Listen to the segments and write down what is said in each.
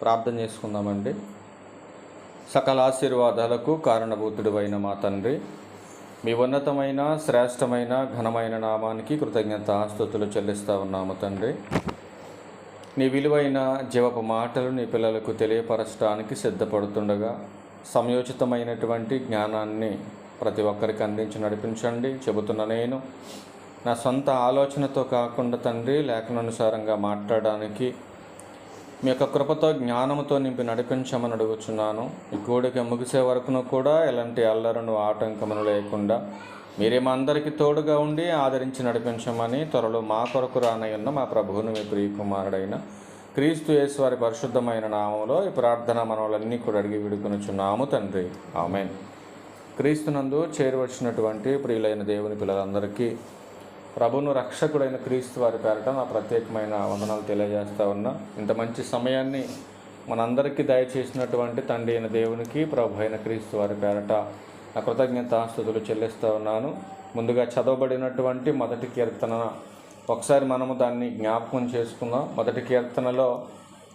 ప్రార్థన చేసుకుందామండి. సకల ఆశీర్వాదాలకు కారణభూతుడు అయిన మా తండ్రి మీ ఉన్నతమైన శ్రేష్టమైన ఘనమైన నామానికి కృతజ్ఞత ఆస్తుతులు చెల్లిస్తా ఉన్నాము తండ్రి. నీ విలువైన జీవపు మాటలు నీ పిల్లలకు తెలియపరచడానికి సిద్ధపడుతుండగా సమయోచితమైనటువంటి జ్ఞానాన్ని ప్రతి ఒక్కరికి అందించి నడిపించండి. చెబుతున్న నేను నా సొంత ఆలోచనతో కాకుండా తండ్రి లేఖనానుసారంగా మాట్లాడడానికి మీ యొక్క కృపతో జ్ఞానముతో నింపి నడిపించమని అడుగుచున్నాను. ఈ కూడిక ముగిసే వరకును కూడా ఎలాంటి అల్లరను ఆటంకమును లేకుండా మీరే మా అందరికీ తోడుగా ఉండి ఆదరించి నడిపించమని త్వరలో మా కొరకు రానయ్యున్న మా ప్రభువును మీ ప్రియకుమారుడైన క్రీస్తు యేసు వారి పరిశుద్ధమైన నామంలో ఈ ప్రార్థన మనవలన్నీ కూడా అడిగి విడుకునిచున్నాము తండ్రి. ఆమెన్. క్రీస్తునందు చేరువచ్చినటువంటి ప్రియులైన దేవుని పిల్లలందరికీ ప్రభును రక్షకుడైన క్రీస్తు వారి పేరట నా ప్రత్యేకమైన వందనాలు తెలియజేస్తా ఉన్నా. ఇంత మంచి సమయాన్ని మనందరికీ దయచేసినటువంటి తండ్రి అయిన దేవునికి ప్రభు అయిన క్రీస్తు వారి పేరట నా కృతజ్ఞతాస్థుతులు చెల్లిస్తూ ఉన్నాను. ముందుగా చదవబడినటువంటి మొదటి కీర్తన. ఒకసారి మనము దాన్ని జ్ఞాపకం చేసుకుందాం. మొదటి కీర్తనలో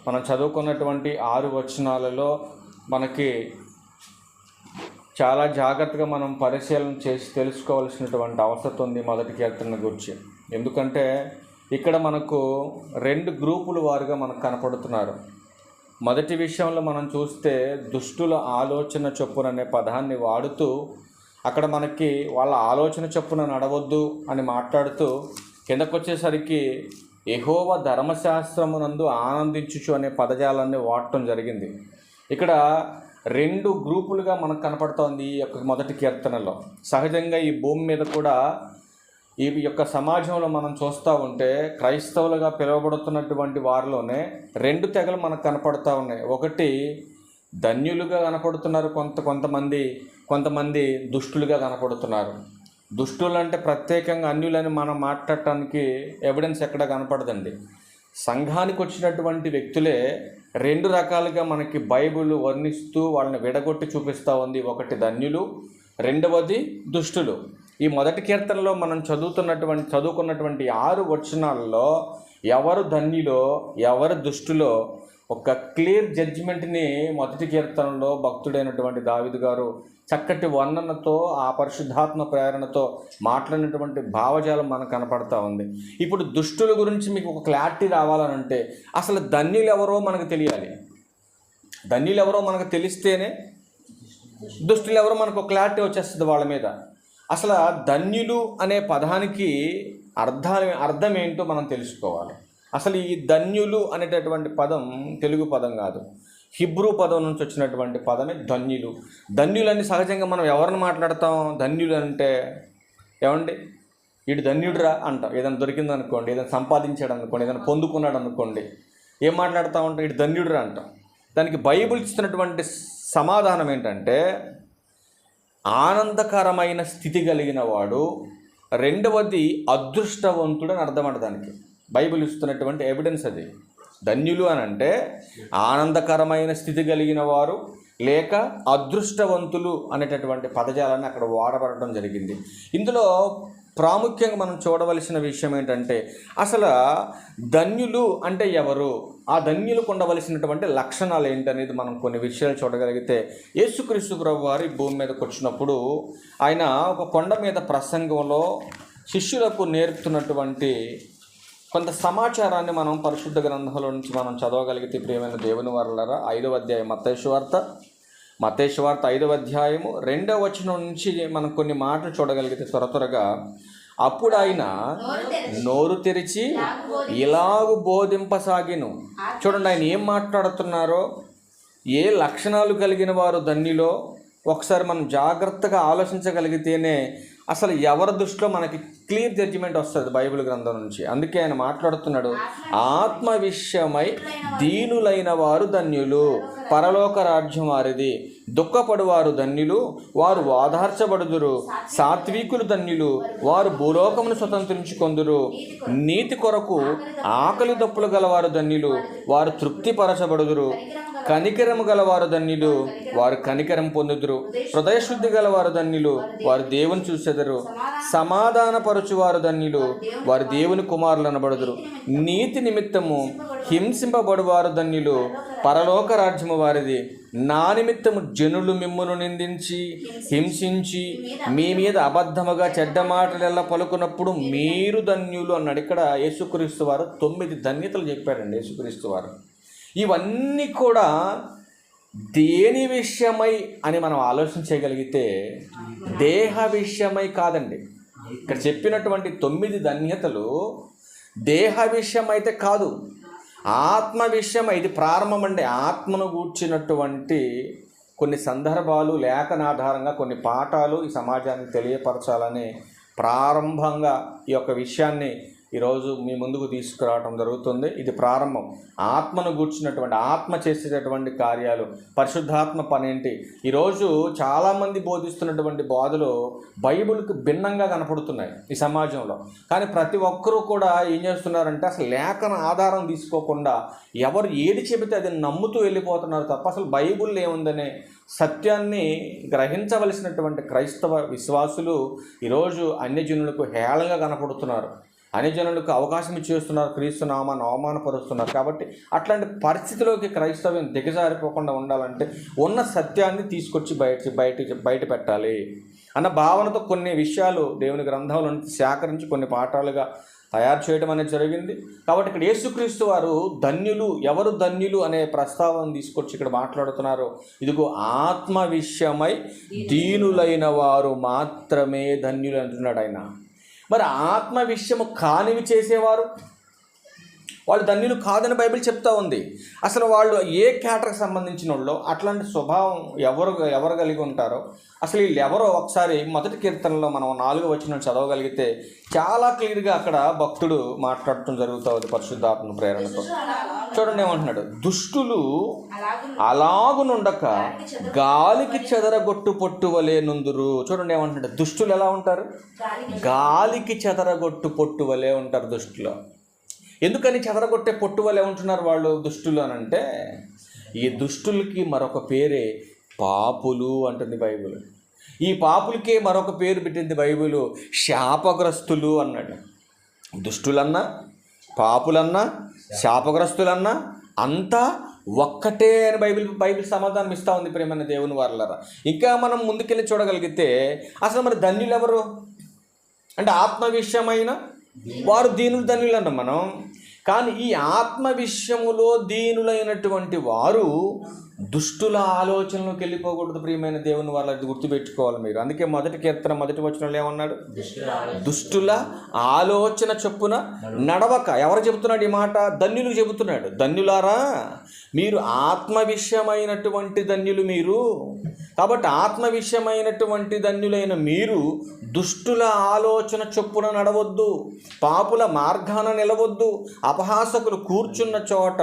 మనం చదువుకున్నటువంటి ఆరు వచనాలలో మనకి చాలా జాగ్రత్తగా మనం పరిశీలన చేసి తెలుసుకోవాల్సినటువంటి అవసరం ఉంది మొదటి కీర్తన గురించి. ఎందుకంటే ఇక్కడ మనకు రెండు గ్రూపుల వారుగా మనకు కనపడుతున్నారు. మొదటి విషయంలో మనం చూస్తే దుష్టుల ఆలోచన చొప్పున అనే పదాన్ని వాడుతూ అక్కడ మనకి వాళ్ళ ఆలోచన చొప్పున నడవద్దు అని మాట్లాడుతూ కిందకొచ్చేసరికి ఎహోవ ధర్మశాస్త్రమునందు ఆనందించుచు అనే పదజాలాన్ని వాడటం జరిగింది. ఇక్కడ రెండు గ్రూపులుగా మనకు కనపడుతోంది ఈ యొక్క మొదటి కీర్తనలో. సహజంగా ఈ భూమి మీద కూడా ఈ యొక్క సమాజంలో మనం చూస్తూ ఉంటే క్రైస్తవులుగా పిలువబడుతున్నటువంటి వారిలోనే రెండు తెగలు మనకు కనపడుతూ ఉన్నాయి. ఒకటి ధన్యులుగా కనపడుతున్నారు కొంత కొంతమంది కొంతమంది దుష్టులుగా కనపడుతున్నారు. దుష్టులు అంటే ప్రత్యేకంగా అన్యులని మనం మాట్లాడటానికి ఎవిడెన్స్ ఎక్కడ కనపడదండి. సంఘానికి వచ్చినటువంటి వ్యక్తులే రెండు రకాలుగా మనకి బైబుల్ వర్ణిస్తూ వాళ్ళని విడగొట్టి చూపిస్తూ ఉంది. ఒకటి ధన్యులు రెండవది దుష్టులు. ఈ మొదటి కీర్తనలో మనం చదువుతున్నటువంటి చదువుకున్నటువంటి ఆరు వచనాల్లో ఎవరు ధన్యులో ఎవరు దుష్టులో ఒక క్లియర్ జడ్జిమెంట్ని మొదటి కీర్తనలో భక్తుడైనటువంటి దావిదు గారు చక్కటి వర్ణనతో ఆ పరిశుద్ధాత్మ ప్రేరణతో మాట్లాడినటువంటి భావజాలం మనకు కనపడతా ఉంది. ఇప్పుడు దుష్టుల గురించి మీకు ఒక క్లారిటీ రావాలనంటే అసలు ధన్యులు ఎవరో మనకు తెలియాలి. ధన్యులు ఎవరో మనకు తెలిస్తేనే దుష్టులు ఎవరో మనకు క్లారిటీ వచ్చేస్తుంది వాళ్ళ మీద. అసలు ధన్యులు అనే పదానికి అర్థం అర్థం ఏంటో మనం తెలుసుకోవాలి. అసలు ఈ ధన్యులు అనేటటువంటి పదం తెలుగు పదం కాదు. హిబ్రూ పదం నుంచి వచ్చినటువంటి పదమే ధన్యులు. ధన్యులని సహజంగా మనం ఎవరిని మాట్లాడతాం? ధన్యులు అంటే ఏమండి? వీడు ధన్యుడురా అంటాం. ఏదైనా దొరికింది అనుకోండి ఏదైనా సంపాదించాడు అనుకోండి ఏదైనా పొందుకున్నాడు అనుకోండి ఏం మాట్లాడుతూ ఉంటాం? వీడు ధన్యుడురా అంటాం. దానికి బైబిల్ ఇస్తున్నటువంటి సమాధానం ఏంటంటే ఆనందకరమైన స్థితి కలిగిన వాడు రెండవది అదృష్టవంతుడు అని అర్థం దానికి. బైబిల్ ఇస్తున్నటువంటి ఎవిడెన్స్ అది. ధన్యులు అని అంటే ఆనందకరమైన స్థితి కలిగిన వారు లేక అదృష్టవంతులు అనేటటువంటి పదజాలాన్ని అక్కడ వాడబడటం జరిగింది. ఇందులో ప్రాముఖ్యంగా మనం చూడవలసిన విషయం ఏంటంటే అసలు ధన్యులు అంటే ఎవరు? ఆ ధన్యులకు ఉండవలసినటువంటి లక్షణాలు ఏంటనేది మనం కొన్ని విషయాలు చూడగలిగితే యేసుక్రీస్తు ప్రభు వారి భూమి మీదకి వచ్చినప్పుడు ఆయన ఒక కొండ మీద ప్రసంగంలో శిష్యులకు నేర్పుతున్నటువంటి కొంత సమాచారాన్ని మనం పరిశుద్ధ గ్రంథంలో నుంచి మనం చదవగలిగితే ప్రియమైన దేవుని వరలరా ఐదవ అధ్యాయం మతేశ్వార్త మతేశ్వార్త ఐదవ అధ్యాయము రెండవ వచనం నుంచి మనం కొన్ని మాటలు చూడగలిగితే త్వర త్వరగా అప్పుడు ఆయన నోరు తెరిచి ఇలాగు బోధింపసాగిను. చూడండి ఆయన ఏం మాట్లాడుతున్నారో ఏ లక్షణాలు కలిగిన వారు ధన్యులో ఒకసారి మనం జాగ్రత్తగా ఆలోచించగలిగితేనే అసలు ఎవరి దృష్టిలో మనకి క్లియర్ జడ్జిమెంట్ వస్తుంది బైబిల్ గ్రంథం నుంచి? అందుకే ఆయన మాట్లాడుతున్నాడు ఆత్మ విషయమై దీనులైన వారు ధన్యులు పరలోక రాజ్యం వారిది. దుఃఖపడువారు ధన్యులు వారు వాదార్చబడుదురు సాత్వికులు ధన్యులు వారు భూలోకమును స్వతంత్రించుకొందురు. నీతి కొరకు ఆకలి దప్పులు గలవారు ధన్యులు వారు తృప్తిపరచబడుదురు. కనికరము గలవారు ధన్యులు వారు కనికరం పొందుదురు. హృదయశుద్ధి గలవారు ధన్యులు వారు దేవుని చూసెదరు సమాధానపరచువారు ధన్యులు వారు దేవుని కుమారులు అనబడుదురు నీతి నిమిత్తము హింసింపబడువారు ధన్యులు పరలోక రాజ్యము వారిది. నా నిమిత్తము జనులు మిమ్మును నిందించి హింసించి మీ మీద అబద్ధముగా చెడ్డ మాటలు ఎలా పలుకున్నప్పుడు మీరు ధన్యులు అన్నాడు. ఇక్కడ యేసుక్రీస్తు వారు తొమ్మిది ధన్యతలు చెప్పారండి యేసుక్రీస్తు వారు. ఇవన్నీ కూడా దేని విషయమై అని మనం ఆలోచన చేయగలిగితే దేహ విషయమై కాదండి. ఇక్కడ చెప్పినటువంటి తొమ్మిది ధన్యతలు దేహ విషయం అయితే కాదు ఆత్మ విషయం ఇది ప్రారంభం అండి ఆత్మను కూర్చినటువంటి కొన్ని సందర్భాలు లేఖన ఆధారంగా కొన్ని పాఠాలు ఈ సమాజానికి తెలియపరచాలని ప్రారంభంగా ఈ యొక్క విషయాన్ని ఈరోజు మీ ముందుకు తీసుకురావడం జరుగుతుంది. ఇది ప్రారంభం. ఆత్మను గూర్చినటువంటి ఆత్మ చేసేటటువంటి కార్యాలు పరిశుద్ధాత్మ పనేంటి? ఈరోజు చాలామంది బోధిస్తున్నటువంటి బోధలు బైబిల్కి భిన్నంగా కనపడుతున్నాయి ఈ సమాజంలో. కానీ ప్రతి ఒక్కరూ కూడా ఏం చేస్తున్నారంటే అసలు లేఖన ఆధారం తీసుకోకుండా ఎవరు ఏది చెబితే అది నమ్ముతూ వెళ్ళిపోతున్నారు తప్ప అసలు బైబిల్ ఏముందనే సత్యాన్ని గ్రహించవలసినటువంటి క్రైస్తవ విశ్వాసులు ఈరోజు అన్యజనులకు హేళంగా కనపడుతున్నారు. అన్యజనులకు అవకాశం ఇచ్చేస్తున్నారు క్రీస్తు నామాన్ని అవమానపరుస్తున్నారు. కాబట్టి అట్లాంటి పరిస్థితిలోకి క్రైస్తవ్యం దిగజారిపోకుండా ఉండాలంటే ఉన్న సత్యాన్ని తీసుకొచ్చి బయట బయట బయట పెట్టాలి. అన్న భావనతో కొన్ని విషయాలు దేవుని గ్రంథంలో నుంచి సేకరించి కొన్ని పాఠాలుగా తయారు చేయడం అనేది జరిగింది. కాబట్టి ఇక్కడ యేసుక్రీస్తు వారు ధన్యులు ఎవరు ధన్యులు అనే ప్రస్తావన తీసుకొచ్చి ఇక్కడ మాట్లాడుతున్నారు. ఇదిగో ఆత్మ విషయమై దీనులైన వారు మాత్రమే ధన్యులు అంటున్నాడు ఆయన. మరి ఆత్మ విషయము కానివి చేసేవారు? వాళ్ళు ధన్యులు కాదని బైబిల్ చెప్తా ఉంది. అసలు వాళ్ళు ఏ క్యాటర్కి సంబంధించిన వాళ్ళు అట్లాంటి స్వభావం ఎవరు ఎవరు కలిగి ఉంటారో అసలు వీళ్ళు ఎవరో ఒకసారి మొదటి కీర్తనలో మనం నాలుగు వచ్చిన చదవగలిగితే చాలా క్లియర్గా అక్కడ భక్తుడు మాట్లాడటం జరుగుతూ ఉంది పరిశుద్ధాత్మ ప్రేరణతో. చూడండి ఏమంటున్నాడు? దుష్టులు అలాగునుండక గాలికి చెదరగొట్టు పొట్టు వలె నుందురు. చూడండి ఏమంటున్నాడు? దుష్టులు ఎలా ఉంటారు? గాలికి చెదరగొట్టు పొట్టు వలె ఉంటారు దుష్టులు. ఎందుకని చెదరగొట్టే పొట్టు వల్లే ఉంటున్నారు వాళ్ళు దుష్టులు అని అంటే ఈ దుష్టులకి మరొక పేరే పాపులు అంటుంది బైబిల్. ఈ పాపులకే మరొక పేరు పెట్టింది బైబిల్ శాపగ్రస్తులు అన్నాడు. దుష్టులన్నా పాపులన్నా శాపగ్రస్తులన్నా అంతా ఒక్కటే అని బైబిల్ బైబిల్ సమాధానం ఇస్తూ ఉంది ప్రేమైన దేవుని వారలరా. ఇంకా మనం ముందుకెళ్ళి చూడగలిగితే అసలు మరి ధన్యులు ఎవరు అంటే ఆత్మ విషయమైన వారు దీనులు ధన్యులు అన్నాం మనం. కానీ ఈ ఆత్మ విషయములో దీనులైనటువంటి వారు దుష్టుల ఆలోచనలోకి వెళ్ళిపోకూడదు ప్రియమైన దేవుని వాళ్ళది గుర్తుపెట్టుకోవాలి మీరు. అందుకే మొదటి కీర్తన మొదటి వచనంలో ఏమన్నాడు? దుష్టుల ఆలోచన చొప్పున నడవక. ఎవరు చెబుతున్నాడు ఈ మాట? ధన్యులు చెబుతున్నాడు. ధన్యులారా మీరు ఆత్మ విషయమైనటువంటి ధన్యులు మీరు. కాబట్టి ఆత్మ విషయమైనటువంటి ధన్యులైన మీరు దుష్టుల ఆలోచన చొప్పున నడవద్దు. పాపుల మార్గాన నిలవద్దు. అపహాసకులు కూర్చున్న చోట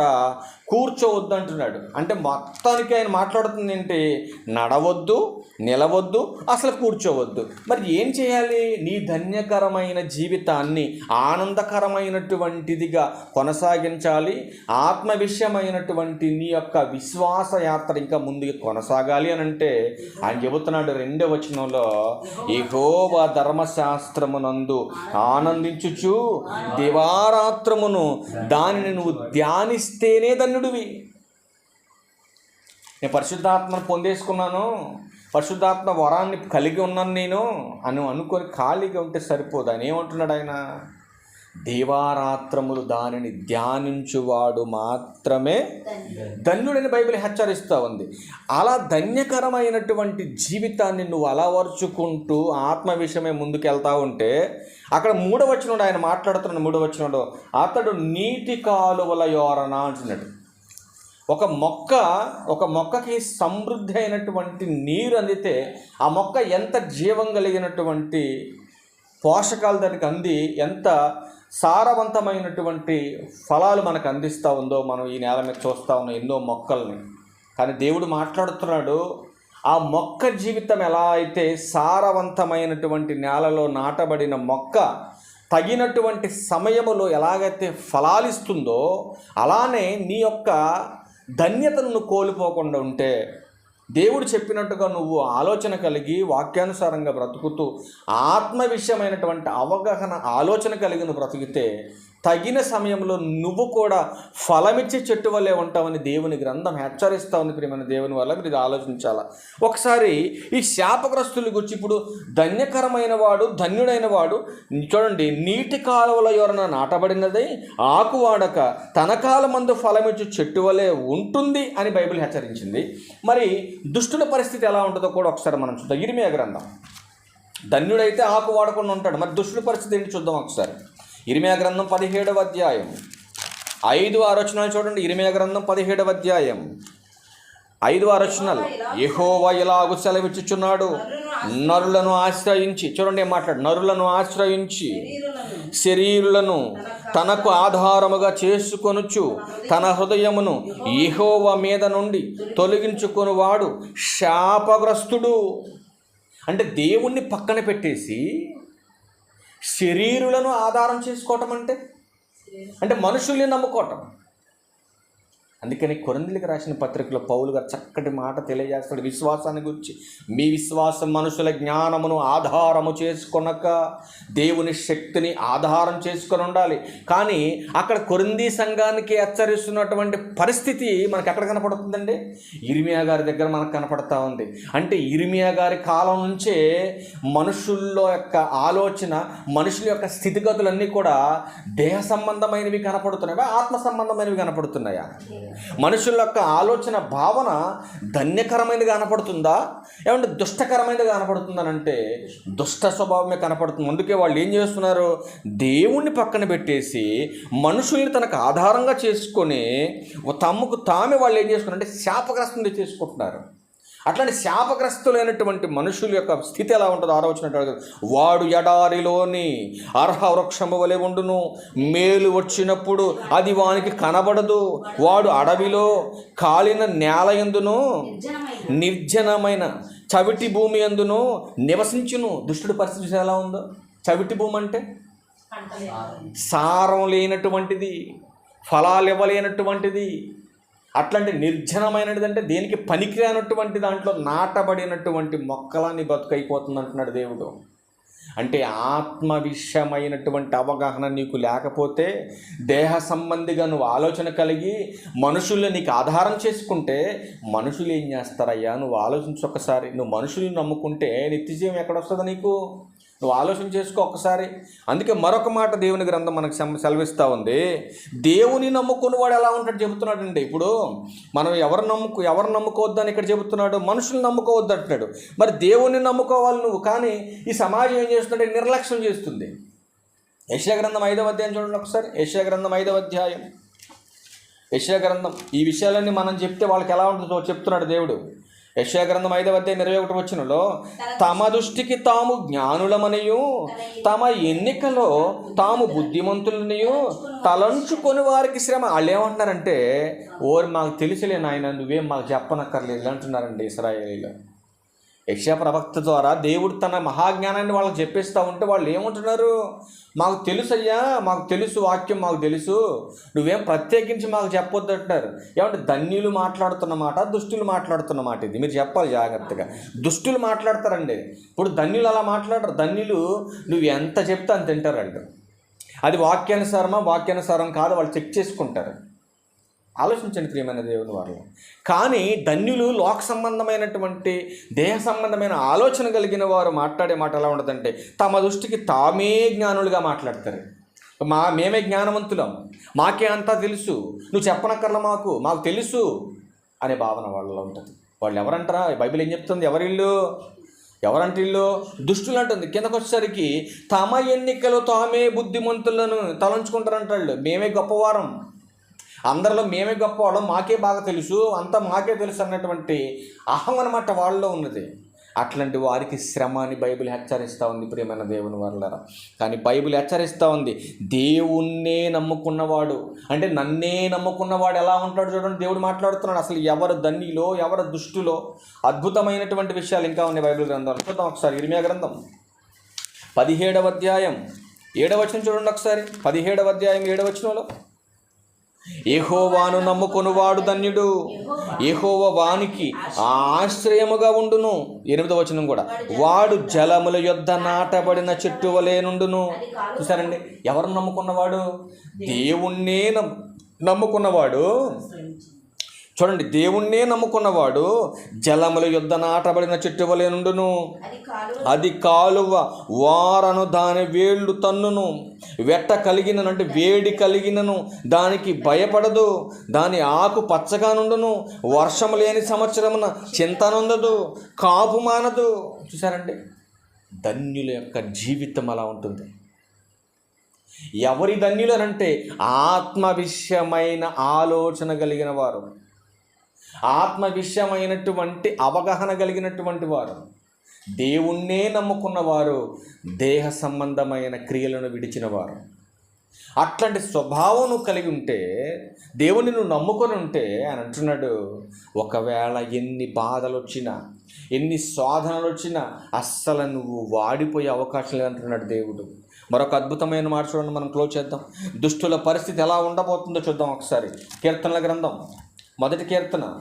కూర్చోవద్దు అంటున్నాడు అంటే మొత్తం మొత్తానికి ఆయన మాట్లాడుతుంది ఏంటి? నడవద్దు నిలవద్దు అసలు కూర్చోవద్దు. మరి ఏం చేయాలి? నీ ధన్యకరమైన జీవితాన్ని ఆనందకరమైనటువంటిదిగా కొనసాగించాలి. ఆత్మ విషయమైనటువంటి నీ యొక్క విశ్వాస యాత్ర ఇంకా ముందుకు కొనసాగాలి అని అంటే ఆయన చెబుతున్నాడు రెండవ వచనంలో ఏహోవ ధర్మశాస్త్రమునందు ఆనందించుచు దివారాత్రమును దానిని నువ్వు ధ్యానిస్తేనే ధన్యుడివి. నేను పరిశుద్ధాత్మను పొందేసుకున్నాను పరిశుద్ధాత్మ వరాన్ని కలిగి ఉన్నాను నేను అని అనుకొని ఖాళీగా ఉంటే సరిపోదు. ఆయన ఏమంటున్నాడు ఆయన? దీవారాత్రములు దానిని ధ్యానించువాడు మాత్రమే ధన్యుడని బైబిల్ హెచ్చరిస్తూ ఉంది. అలా ధన్యకరమైనటువంటి జీవితాన్ని నువ్వు అలవరుచుకుంటూ ఆత్మ విషయమే ముందుకెళ్తా ఉంటే అక్కడ మూడవచనుడు ఆయన మాట్లాడుతున్నాడు మూడవచనుడు అతడు నీటి కాలువల యోరన అంటున్నాడు. ఒక మొక్క ఒక మొక్కకి సమృద్ధి అయినటువంటి నీరు అందితే ఆ మొక్క ఎంత జీవం కలిగినటువంటి పోషకాలు దానికి అంది ఎంత సారవంతమైనటువంటి ఫలాలు మనకు అందిస్తూ ఉందో మనం ఈ నేల మీద చూస్తూ ఉన్నాం ఎన్నో మొక్కల్ని. కానీ దేవుడు మాట్లాడుతున్నాడు ఆ మొక్క జీవితం ఎలా అయితే సారవంతమైనటువంటి నేలలో నాటబడిన మొక్క తగినటువంటి సమయములో ఎలాగైతే ఫలాలిస్తుందో అలానే నీ యొక్క ధన్యతను కోల్పోకుండా ఉంటే దేవుడు చెప్పినట్టుగా నువ్వు ఆలోచన కలిగి వాక్యానుసారంగా బ్రతుకుతూ ఆత్మ విషయమైనటువంటి అవగాహన ఆలోచన కలిగి నువ్వు బ్రతికితే తగిన సమయంలో నువ్వు కూడా ఫలమిచ్చే చెట్టు వల్లే ఉంటావని దేవుని గ్రంథం హెచ్చరిస్తా ఉంది ప్రియమైన దేవుని వల్ల మీరు ఇది ఆలోచించాలా? ఒకసారి ఈ శాపగ్రస్తుల గురించి ఇప్పుడు ధన్యకరమైన వాడు ధన్యుడైన వాడు చూడండి నీటి కాలువల ఎవరన నాటబడినది ఆకు వాడక తన కాలమందు ఫలమిచ్చు చెట్టు వలె ఉంటుంది అని బైబిల్ హెచ్చరించింది. మరి దుష్టుల పరిస్థితి ఎలా ఉంటుందో కూడా ఒకసారి మనం చూద్దాం. ఇరిమియా గ్రంథం. ధన్యుడైతే ఆకు వాడకుండా ఉంటాడు. మరి దుష్టుల పరిస్థితి ఏంటి చూద్దాం ఒకసారి. ఇరిమియా గ్రంథం పదిహేడవ అధ్యాయం. ఐదు ఆలోచనలు చూడండి. ఇరిమియా గ్రంథం పదిహేడవ అధ్యాయం. ఐదు ఆలోచనలు యహోవా ఇలాగు సెలవిచ్చుచున్నాడు? నరులను ఆశ్రయించి. చూడండి ఏం మాట్లాడు నరులను ఆశ్రయించి శరీరులను తనకు ఆధారముగా చేసుకొనుచు తన హృదయమును యెహోవ మీద నుండి తొలగించుకొనువాడు శాపగ్రస్తుడు. అంటే దేవుణ్ణి పక్కన పెట్టేసి శరీరులను ఆధారం చేసుకోవటం అంటే? అంటే మనుషుల్ని నమ్ముకోవటం. అందుకని కొరందులకు రాసిన పత్రికలో పౌలు గారు చక్కటి మాట తెలియజేస్తాడు. విశ్వాసాన్ని గురించి. మీ విశ్వాసం మనుషుల జ్ఞానమును ఆధారము చేసుకొనక దేవుని శక్తిని ఆధారం చేసుకొని ఉండాలి. కానీ అక్కడ కొరింది సంఘానికి హెచ్చరిస్తున్నటువంటి పరిస్థితి మనకు ఎక్కడ కనపడుతుందండి? ఇరిమియా గారి దగ్గర మనకు కనపడతా ఉంది. అంటే ఇరిమియా గారి కాలం నుంచే మనుషుల్లో యొక్క ఆలోచన మనుషుల యొక్క స్థితిగతులన్నీ కూడా దేహ సంబంధమైనవి కనపడుతున్నాయా? ఆత్మ సంబంధమైనవి కనపడుతున్నాయా? మనుషుల యొక్క ఆలోచన భావన ధన్యకరమైనది కనపడుతుందా? ఏమంటే దుష్టకరమైనది కనపడుతుందనంటే దుష్ట స్వభావమే కనపడుతుంది. అందుకే వాళ్ళు ఏం చేస్తున్నారు? దేవుణ్ణి పక్కన పెట్టేసి మనుషుల్ని తనకు ఆధారంగా చేసుకొని తమకు తామే వాళ్ళు ఏం చేసుకున్నారు అంటే శాపగ్రస్తం చేసుకుంటున్నారు. అట్లాంటి శాపగ్రస్తులైనటువంటి మనుషుల యొక్క స్థితి ఎలా ఉంటుందో ఆలోచన వాడు ఎడారిలోని అర్హ వృక్షము వలె ఉండును. మేలు వచ్చినప్పుడు అది వానికి కనబడదు. వాడు అడవిలో కాలిన నేల ఎందును? నిర్జనమైన. చవిటి భూమి ఎందును? నివసించును. దుష్టుడి పరిస్థితి ఎలా ఉందో? చవిటి భూమి అంటే? సారం లేనటువంటిది. ఫలాలు ఇవ్వలేనటువంటిది. అట్లాంటి నిర్జనమైనది అంటే దేనికి పనికిరానటువంటి దాంట్లో నాటబడినటువంటి మొక్కలాన్ని బతుకైపోతుంది అంటున్నాడు దేవుడు. అంటే ఆత్మ విషయమైనటువంటి అవగాహన నీకు లేకపోతే దేహ సంబంధిగా నువ్వు ఆలోచన కలిగి మనుషుల్ని నీకు ఆధారం చేసుకుంటే మనుషులు ఏం చేస్తారయ్యా? నువ్వు ఆలోచించు ఒకసారి. నువ్వు మనుషుల్ని నమ్ముకుంటే నిత్యజీవం ఎక్కడ వస్తుందో నీకు? నువ్వు ఆలోచన చేసుకో ఒకసారి అందుకే మరొక మాట దేవుని గ్రంథం మనకు సెలవిస్తూ ఉంది. దేవుని నమ్ముకుని వాడు ఎలా ఉంటాడు చెబుతున్నాడండి ఇప్పుడు మనం ఎవరు నమ్ముకు ఎవరు నమ్ముకోవద్దని ఇక్కడ చెబుతున్నాడు మనుషులు నమ్ముకోవద్దు అంటున్నాడు. మరి దేవుని నమ్ముకోవాలి నువ్వు కానీ ఈ సమాజం ఏం చేస్తుంటే నిర్లక్ష్యం చేస్తుంది. యశా గ్రంథం ఐదవ అధ్యాయం చూడండి ఒకసారి. యశా గ్రంథం ఐదవ అధ్యాయం. యశా గ్రంథం ఈ విషయాలన్నీ మనం చెప్తే వాళ్ళకి ఎలా ఉంటుందో చెప్తున్నాడు దేవుడు. యశా గ్రంథం ఐదవ అధ్యాయం ఇరవై ఒకటి వచ్చినలో తమ దృష్టికి తాము జ్ఞానులమనియు తమ ఎన్నికలో తాము బుద్ధిమంతులనియు తలంచుకొని వారికి శ్రమ. వాళ్ళు ఏమంటున్నారంటే ఓరి మాకు తెలుసులే నాయన నువ్వేం మాకు చెప్పనక్కర్లేదు అంటున్నారండి ఇస్రాయేలీలో. యక్ష ప్రవక్త ద్వారా దేవుడు తన మహాజ్ఞానాన్ని వాళ్ళకి చెప్పేస్తూ ఉంటే వాళ్ళు ఏమంటున్నారు? మాకు తెలుసు అయ్యా మాకు తెలుసు వాక్యం మాకు తెలుసు. నువ్వేం ప్రత్యేకించి మాకు చెప్పొద్దు అంటారు ఏమంటే ధన్యులు మాట్లాడుతున్నమాట దుష్టులు మాట్లాడుతున్నమాట ఇది. మీరు చెప్పాలి జాగ్రత్తగా. దుష్టులు మాట్లాడతారండి. ఇప్పుడు ధన్యులు అలా మాట్లాడరు. ధన్యులు నువ్వు ఎంత చెప్తే అంత తింటారంట. అది వాక్యానుసారమా? వాక్యానుసారం కాదు. వాళ్ళు చెక్ చేసుకుంటారు. ఆలోచించండి ప్రియమైన దేవుని వారు. కానీ ధన్యులు లోక సంబంధమైనటువంటి దేహ సంబంధమైన ఆలోచన కలిగిన వారు మాట్లాడే మాట ఎలా ఉండదంటే తమ దృష్టికి తామే జ్ఞానులుగా మాట్లాడతారు. మా మేమే జ్ఞానవంతులం. మాకే అంతా తెలుసు. నువ్వు చెప్పనక్కర్లా మాకు మాకు తెలుసు అనే భావన వాళ్ళలో ఉంటుంది. వాళ్ళు ఎవరంటారా? బైబిల్ ఏం చెప్తుంది? ఎవరిల్లు ఎవరంటే ఇల్లు? దుష్టులు అంటుంది. కిందకు వచ్చేసరికి తమ ఎన్నికలు తామే బుద్ధిమంతులను తలంచుకుంటారంటాళ్ళు. మేమే గొప్పవారం. అందరిలో మేమే గొప్ప వాళ్ళం మాకే బాగా తెలుసు అంతా మాకే తెలుసు అన్నటువంటి అహం అనమాట వాళ్ళలో ఉన్నది. అట్లాంటి వారికి శ్రమ అని బైబిల్ హెచ్చరిస్తూ ఉంది ప్రియమైన దేవుని వాళ్ళరా కానీ బైబిల్ హెచ్చరిస్తూ ఉంది దేవుణ్ణే నమ్ముకున్నవాడు. అంటే నన్నే నమ్ముకున్నవాడు ఎలా ఉంటాడు చూడండి దేవుడు మాట్లాడుతున్నాడు. అసలు ఎవరు ధన్యులో ఎవరు దుష్టులో అద్భుతమైనటువంటి విషయాలు ఇంకా ఉన్నాయి బైబిల్ గ్రంథాలు. చూద్దాం ఒకసారి ఇరిమియా గ్రంథం. పదిహేడవ అధ్యాయం. ఏడవచనం చూడండి ఒకసారి. పదిహేడవ అధ్యాయం ఏడవచనంలో ఏహోవాను నమ్ముకొనువాడు ధన్యుడు. ఏహోవ వానికి ఆశ్రయముగా ఉండును. ఎనిమిదో వచనం కూడా. వాడు జలముల యొద్ద నాటబడిన చెట్టు వలె నుండును. చూసారండి ఎవరు నమ్ముకున్నవాడు? దేవుణ్ణే నమ్ము నమ్ముకున్నవాడు. చూడండి దేవుణ్ణే నమ్ముకున్నవాడు జలముల యుద్ధ నాటబడిన చెట్టు వలె నుండును. అది కాలువ. వారను దాని వేళ్ళు తన్నును. వెట్ట కలిగినను అంటే వేడి కలిగినను దానికి భయపడదు. దాని ఆకు పచ్చగా నుండును. వర్షం లేని సంవత్సరమున చింతనుందదు కాపు మానదు. చూసారండి ధన్యుల యొక్క జీవితం అలా ఉంటుంది. ఎవరి ధన్యులు అనంటే ఆత్మ విషయమైన ఆలోచన కలిగిన వారు. ఆత్మ విషయమైనటువంటి అవగాహన కలిగినటువంటి వారు. దేవుణ్ణే నమ్ముకున్న వారు దేహ సంబంధమైన క్రియలను విడిచిన వారు అట్లాంటి స్వభావం నువ్వు కలిగి ఉంటే దేవుని నువ్వు నమ్ముకొని ఉంటే అని అంటున్నాడు ఒకవేళ ఎన్ని బాధలు వచ్చినా ఎన్ని సాధనలు వచ్చినా అస్సలు నువ్వు వాడిపోయే అవకాశం లేదంటున్నాడు దేవుడు. మరొక అద్భుతమైన మాట చూడండి మనం క్లోజ్ చేద్దాం. దుష్టుల పరిస్థితి ఎలా ఉండబోతుందో చూద్దాం ఒకసారి. కీర్తనల గ్రంథం. మొదటి కీర్తన.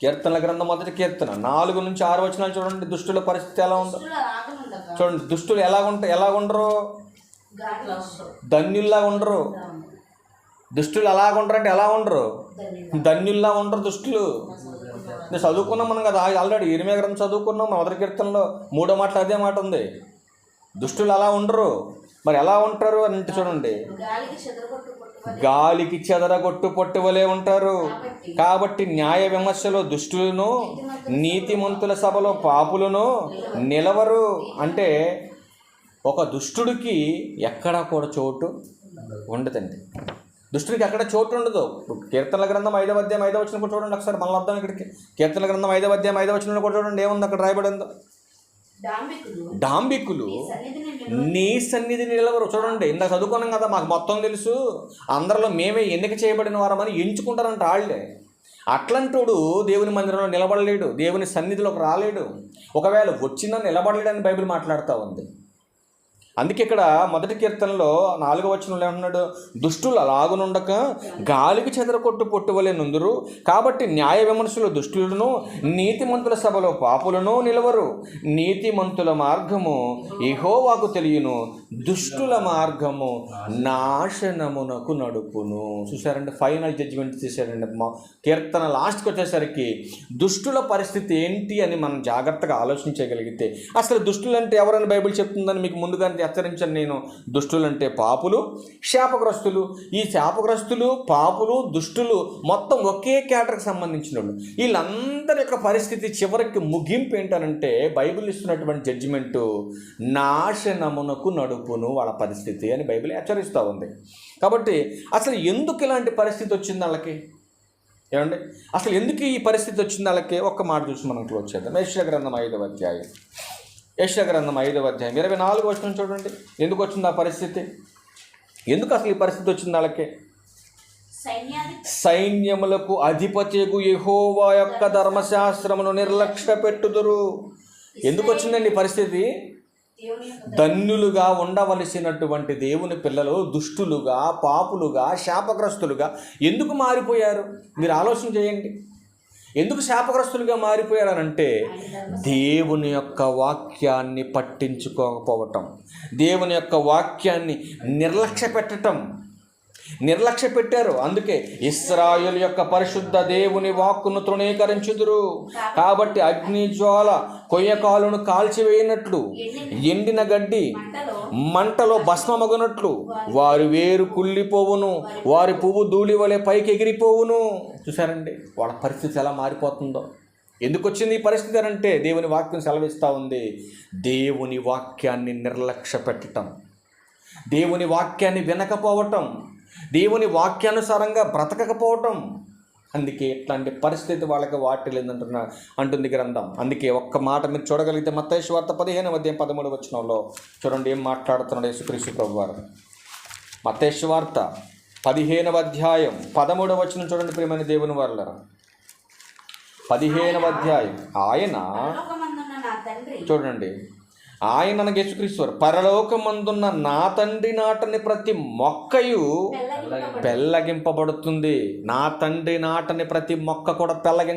కీర్తనల గ్రంథం మొదటి కీర్తన. నాలుగు నుంచి ఆరు వచనాలు చూడండి. దుష్టుల పరిస్థితి ఎలా ఉందో. చూడండి. దుష్టులు ఎలా ఉంటా ఎలా ఉండరు. ధన్యుల్లా ఉండరు. దుష్టులు ఎలా ఉండరు అంటే ఎలా ఉండరు? ధన్యులు. ధన్యుల్లా ఉండరు దుష్టులు. నేను చదువుకున్నాం మనం కదా. ఆల్రెడీ ఇరిమే గ్రంథం చదువుకున్నాం మొదటి కీర్తనలో. మూడో మాటలు అదే మాట ఉంది. దుష్టులు అలా ఉండరు. మరి ఎలా ఉంటారు అని చూడండి. గాలికి చెదరగొట్టు పొట్టువలే ఉంటారు. కాబట్టి న్యాయ విమర్శలో దుష్టులను నీతిమంతుల సభలో పాపులను నిలవరు. అంటే ఒక దుష్టుడికి ఎక్కడా కూడా చోటు ఉండదండి. దుష్టుడికి ఎక్కడ చోటు ఉండదు. కీర్తనల గ్రంథం ఐదవ అధ్యాయం ఐదవ వచ్చిన కూడా చూడండి ఒకసారి. మళ్ళీ వద్దాం ఇక్కడికి. కీర్తనల గ్రంథం ఐదవ అధ్యాయం ఐదవ వచ్చిన కూడా చూడండి. ఏముంది అక్కడ రాయబడి ఉందో డాంబికులు. నీ సన్నిధి నిలవరు చూడండి ఇందాక చదువుకున్నాం కదా మాకు మొత్తం తెలుసు. అందరిలో మేమే ఎన్నిక చేయబడిన వారమని ఎంచుకుంటారంట వాళ్ళే అట్లాంటోడు దేవుని మందిరంలో నిలబడలేడు దేవుని సన్నిధిలోకి రాలేడు. ఒకవేళ వచ్చినా నిలబడలేడని బైబిల్ మాట్లాడుతూ ఉంది. అందుకే ఇక్కడ మొదటి కీర్తనలో నాలుగో వచనంలో ఏమంటున్నాడు? దుష్టులు అలాగునుండక గాలికి చెదరకొట్టు పొట్టువలే నుందురు. కాబట్టి న్యాయ విమర్శలు దుష్టులను నీతిమంతుల సభలో పాపులను నిలవరు. నీతిమంతుల మార్గము ఇహోవాకు తెలియను. దుష్టుల మార్గము నాశనమునకు నడుపును. చూసారండి ఫైనల్ జడ్జిమెంట్ తీశారండి మా కీర్తన లాస్ట్కి వచ్చేసరికి దుష్టుల పరిస్థితి ఏంటి అని మనం జాగ్రత్తగా ఆలోచించగలిగితే. అసలు దుష్టులు అంటే ఎవరని బైబిల్ చెప్తుందని మీకు ముందుగానే హెచ్చరించను నేను. దుష్టులు అంటే పాపులు శాపగ్రస్తులు. ఈ శాపగ్రస్తులు పాపులు దుష్టులు మొత్తం ఒకే కేటర్కి సంబంధించిన వాళ్ళు వీళ్ళందరి యొక్క పరిస్థితి చివరికి ముగింపు ఏంటనంటే బైబిల్ ఇస్తున్నటువంటి జడ్జిమెంటు నాశనమునకు నడుపును వాళ్ళ పరిస్థితి అని బైబిల్ హెచ్చరిస్తూ ఉంది. కాబట్టి అసలు ఎందుకు ఇలాంటి పరిస్థితి వచ్చింది వాళ్ళకి? ఏమండి? అసలు ఎందుకు ఈ పరిస్థితి వచ్చింది వాళ్ళకి? ఒక్క మాట చూసి మనం క్లోజ్ చేద్దాం. మేష గ్రంథం ఐదవ అధ్యాయం. యశ్య గ్రంథం ఐదవ అధ్యాయం. ఇరవై నాలుగు వచ్చిన చూడండి. ఎందుకు వచ్చింది ఆ పరిస్థితి? ఎందుకు అసలు ఈ పరిస్థితి వచ్చింది వాళ్ళకి? సైన్యములకు అధిపతికు యెహోవా యొక్క ధర్మశాస్త్రమును నిర్లక్ష్య పెట్టుదురు. ఎందుకు వచ్చిందండి ఈ పరిస్థితి? ధన్యులుగా ఉండవలసినటువంటి దేవుని పిల్లలు దుష్టులుగా పాపులుగా శాపగ్రస్తులుగా ఎందుకు మారిపోయారు? మీరు ఆలోచన చేయండి. ఎందుకు శాపగ్రస్తులుగా మారిపోయారనంటే దేవుని యొక్క వాక్యాన్ని పట్టించుకోకపోవటం. దేవుని యొక్క వాక్యాన్ని నిర్లక్ష్య పెట్టటం నిర్లక్ష్య పెట్టారు. అందుకే ఇస్రాయుల్ యొక్క పరిశుద్ధ దేవుని వాక్కును తృణీకరించుదురు. కాబట్టి అగ్ని జ్వాల కొయ్యకాలును కాల్చివేయనట్లు ఎండిన గడ్డి మంటలో భస్మమగునట్లు వారి వేరు కుళ్ళిపోవును వారి పువ్వు ధూళి వలె పైకి ఎగిరిపోవును చూసారండి వాళ్ళ పరిస్థితి ఎలా మారిపోతుందో? ఎందుకు వచ్చింది ఈ పరిస్థితి అంటే దేవుని వాక్యం సెలవిస్తూ ఉంది. దేవుని వాక్యాన్ని నిర్లక్ష్య పెట్టటం. దేవుని వాక్యాన్ని వినకపోవటం. దేవుని వాక్యానుసారంగా బ్రతకకపోవటం. అందుకే ఇట్లాంటి పరిస్థితి వాళ్ళకి వాటిల్లిందంటున్న అంటుంది గ్రంథం. అందుకే ఒక్క మాట మీరు చూడగలిగితే మత్తయి వార్త పదిహేను అధ్యాయం పదమూడు వచనంలో చూడండి ఏం మాట్లాడుతున్నాడు యేసుక్రీస్తు ప్రభు వారు మత్తయి వార్త పదిహేనవ అధ్యాయం పదమూడవ వచనం చూడండి ప్రియమైన దేవుని వారులరా. పదిహేనవ అధ్యాయం. ఆయన చూడండి. ఆయన అనగా యేసుక్రీస్తు వారు పరలోకమందున్న నా తండ్రి నాటని ప్రతి మొక్కయు. పెళ్ళగింపబడుతుంది నా తండ్రి నాటని ప్రతి మొక్క కూడా పెళ్ళగి